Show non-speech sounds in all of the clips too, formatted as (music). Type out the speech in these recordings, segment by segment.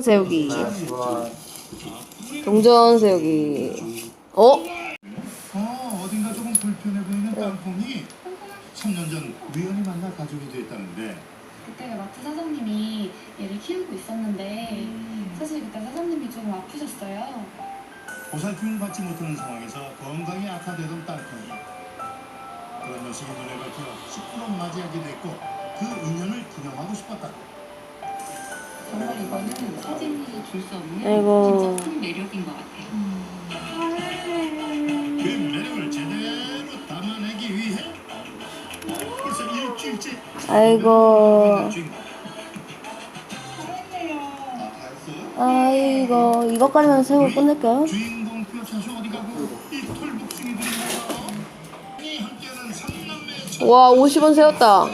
세우기. 동전 세우기. 어? 아, 어딘가 조금 불편해 보이는 땅콩이 3년 전 우연히 만나 가족이 됐다는데 그때가 마트 사장님이 얘를 키우고 있었는데 음. 사실 그때 사장님이 좀 아프셨어요. 보살핌을 받지 못하는 상황에서 건강이 악화되던 땅콩이 그런 녀석이 눈에 밟혀 식구로 맞이하게 됐고 그 인연을 기념하고 싶었다. 정말 이거는 사진이 줄 수 없는 아이고. 진짜 큰 매력인 것 같아요. 그 매력을 제대로 담아내기 위해 벌써 일주일째 아이고. 주인공. 아? 아이고. 이것까지만 세우고 끝낼까요? 주인공 뼈차수 어디 가고 이 털복숭이들이 뭐야? 이 함께하는 삼남매 와, 50원 세웠다.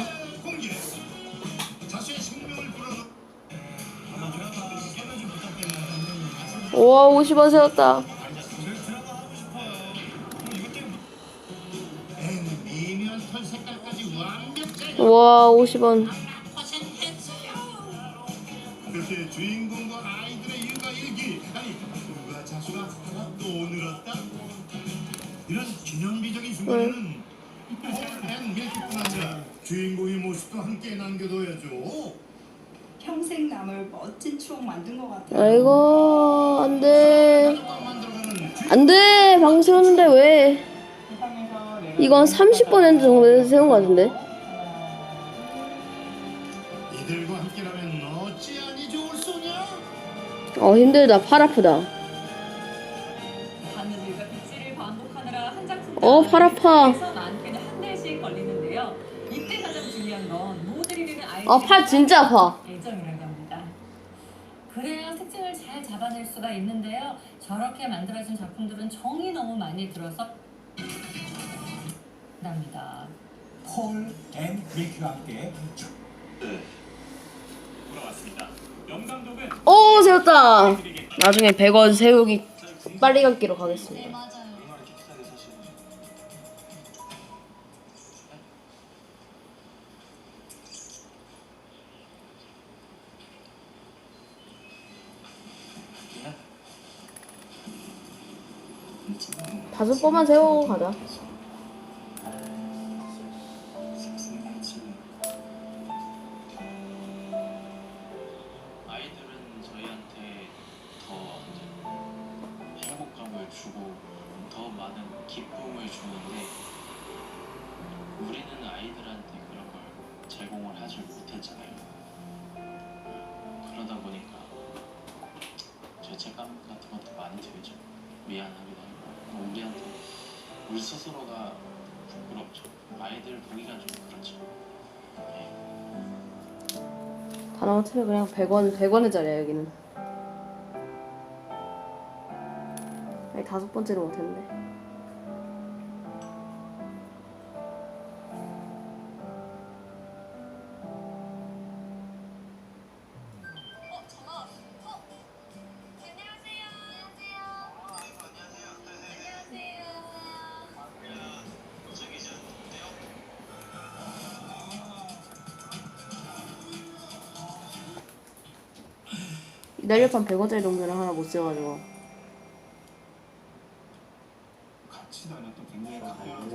와, 50원 세웠다. 와, 50원. 그렇게 주인공과 아이들의 일가일기 아니 누가 자수가 하나 또 늘었다 이런 기념비적인 순간에는 폴앤 밀크뿐 아니라 주인공의 모습도 함께 남겨둬야죠 평생 남을 멋진 추억 만든 것 같아요. 아이고, 안 돼. 가족과 만들어가는 주인 안 돼! 방금 세웠는데 왜? 이건 30번 했는데 정도 세운 거 같은데? 이들과 함께라면 어찌하니 좋을 소냐 어, 힘들다. 팔 아프다. 바느질과 빗질을 반복하느라 한 작품 어, 팔 아파. 에서 많게는 한 달씩 걸리는데요. 이때 가장 중요한 건 모델이 되는 아이 아, 팔 진짜 아파. 애정이라고 합니다. 그래야 특징을 잘 잡아낼 수가 있는데요. 저렇게 만들어진 작품들은 정이 너무 많이 들어서 납니다. 폴앤 밀크와 함께 돌아왔습니다. 영감독은 오, 세웠다. 나중에 100원 세우기 빨리 감기로 가겠습니다. 다섯 번만 세우고 가자. 아이들은 저희한테 더 행복감을 주고 더 많은 기쁨을 주는데 우리는 아이들한테 그런 걸 제공을 하지 못했잖아요. 그러다 보니까 죄책감 같은 것도 많이 들죠. 미안하기도 하고 우리한테 우리 스스로가 부끄럽죠. 아이들 보기가 좀 그렇죠. 네. 단어 틀어 그냥 100원, 100원의 자리야, 여기는. 아니, 다섯 번째를 못했는데. 이 날렵한 100원짜리 동전을 하나 못 세워가지고. 같이 다녔던 굉장히 그런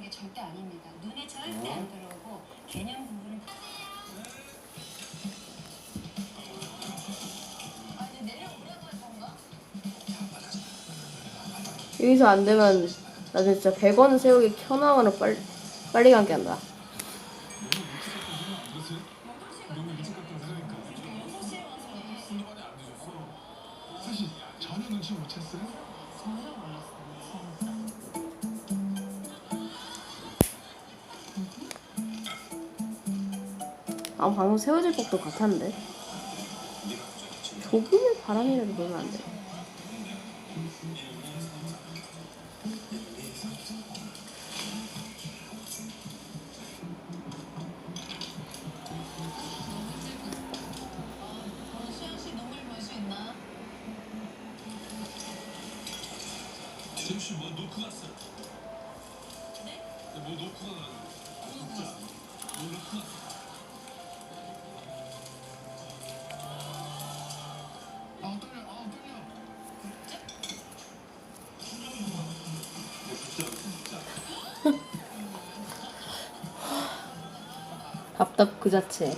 게 절대 아닙니다. 눈에 절대 안 들어오고 개념 부분은 여기서 안 되면 나중에 진짜 100원 세우기 켜나가는 빨리, 빨리 감기 한다. 눈치 못 챘어요? 아, 방금 세워질 법도 같았는데. 조금의 바람이라도 불면 안 돼. 잠시 뭐 놓고 갔어 네? 뭐 놓고 가 놓고 뭐 놓고 갔어 (laughs) 답답 그 자체.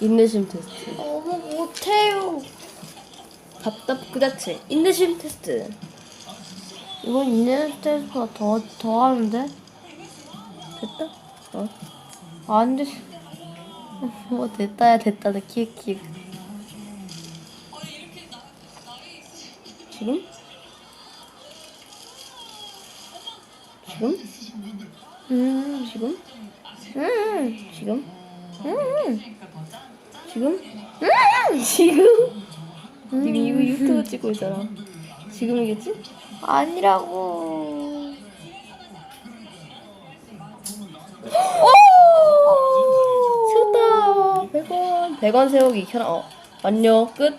인내심 테스트. 어머 못해요. 답답 그 자체. 인내심 테스트. 이건 인내심 테스트가 더, 더 하는데? 됐다? 어. 안 돼. (laughs) 뭐 됐다야 됐다. 나 키읔키읔. 지금? 지금? 음, 지금? 음, 지금? 음, 지금? 지금? 지금 이거 유튜브 찍고 있잖아. 지금이겠지? 아니라고. 세웠다. 100원. 100원 세우기. 어. 완료. 끝.